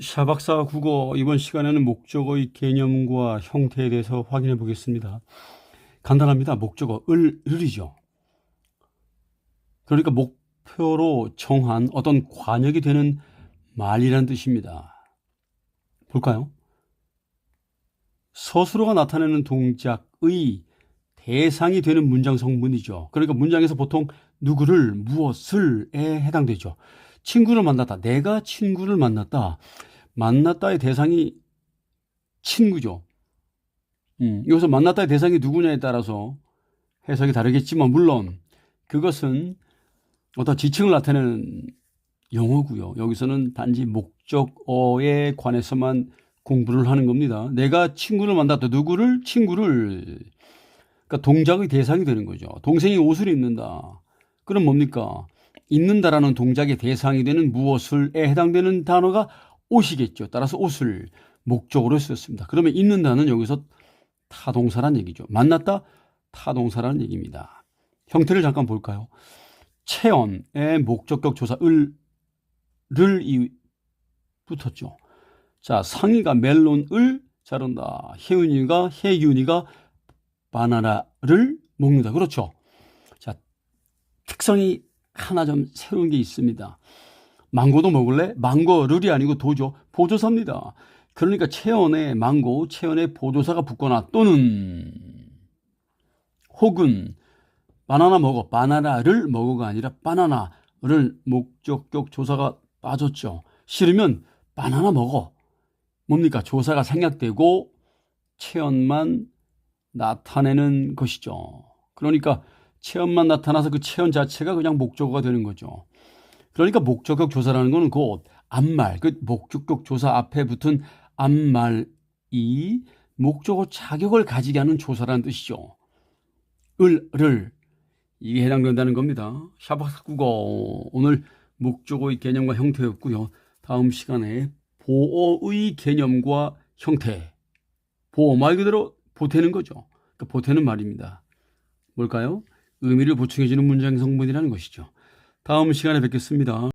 샤박사 국어 이번 시간에는 목적어의 개념과 형태에 대해서 확인해 보겠습니다. 간단합니다. 목적어 을, 을이죠. 그러니까 목표로 정한 어떤 관역이 되는 말이란 뜻입니다. 볼까요? 스스로가 나타내는 동작의 대상이 되는 문장 성분이죠. 그러니까 문장에서 보통 누구를 무엇을에 해당되죠. 친구를 만났다. 내가 친구를 만났다. 만났다의 대상이 친구죠. 음, 여기서 만났다의 대상이 누구냐에 따라서 해석이 다르겠지만 물론 그것은 어떤 지칭을 나타내는 용어고요. 여기서는 단지 목적어에 관해서만 공부를 하는 겁니다. 내가 친구를 만났다. 누구를? 친구를. 그러니까 동작의 대상이 되는 거죠. 동생이 옷을 입는다. 그럼 뭡니까? 입는다라는 동작의 대상이 되는 무엇을에 해당되는 단어가 옷이겠죠. 따라서 옷을 목적으로 쓰였습니다. 그러면 입는다는 여기서 타동사란 얘기죠. 만났다? 타동사라는 얘기입니다. 형태를 잠깐 볼까요? 체언의 목적격 조사 을, 를 이, 붙었죠. 자, 상이가 멜론을 자른다. 혜윤이가, 혜윤이가 바나나를 먹는다. 그렇죠. 자, 특성이 하나 좀 새로운 게 있습니다. 망고도 먹을래? 망고를이 아니고 도죠. 보조사입니다. 그러니까 체온에 망고, 체온에 보조사가 붙거나 또는 혹은 바나나 먹어, 바나나를 먹어가 아니라 바나나를 목적격 조사가 빠졌죠. 싫으면 바나나 먹어. 뭡니까? 조사가 생략되고 체온만 나타내는 것이죠. 그러니까 체온만 나타나서 그 체온 자체가 그냥 목적어가 되는 거죠. 그러니까 목적격 조사라는 거는 곧 앞말, 그 목적격 조사 앞에 붙은 앞말이 목적어 자격을 가지게 하는 조사라는 뜻이죠. 을, 를 이게 해당된다는 겁니다. 샤바스 국어 오늘 목적어의 개념과 형태였고요. 다음 시간에 보어의 개념과 형태. 보어 말 그대로 보태는 거죠. 그러니까 보태는 말입니다. 뭘까요? 의미를 보충해주는 문장 성분이라는 것이죠. 다음 시간에 뵙겠습니다.